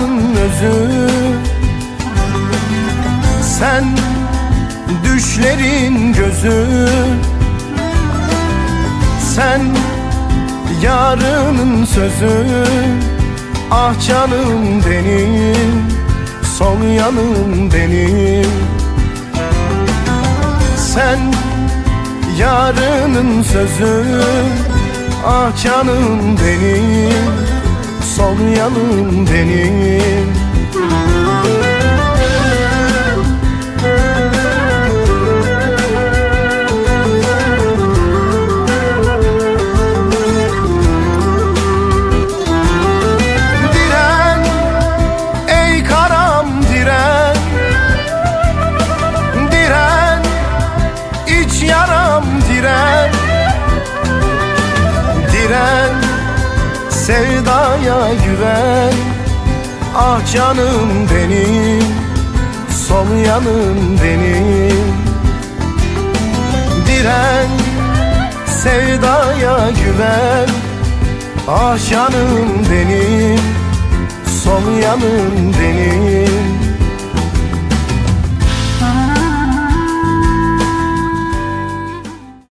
dünyanın özü. Sen düşlerin gözü. Sen yarının sözü. Ah canım benim Sol yanım benim. Sen yarının sözü. Ah canım benim. Son yanım benim. Diren ey karam diren. Diren iç yaram Diren sevdaya güven. Ah canım benim son yanım benim. Diren sevdaya güven. Ah canım benim Son yanım benim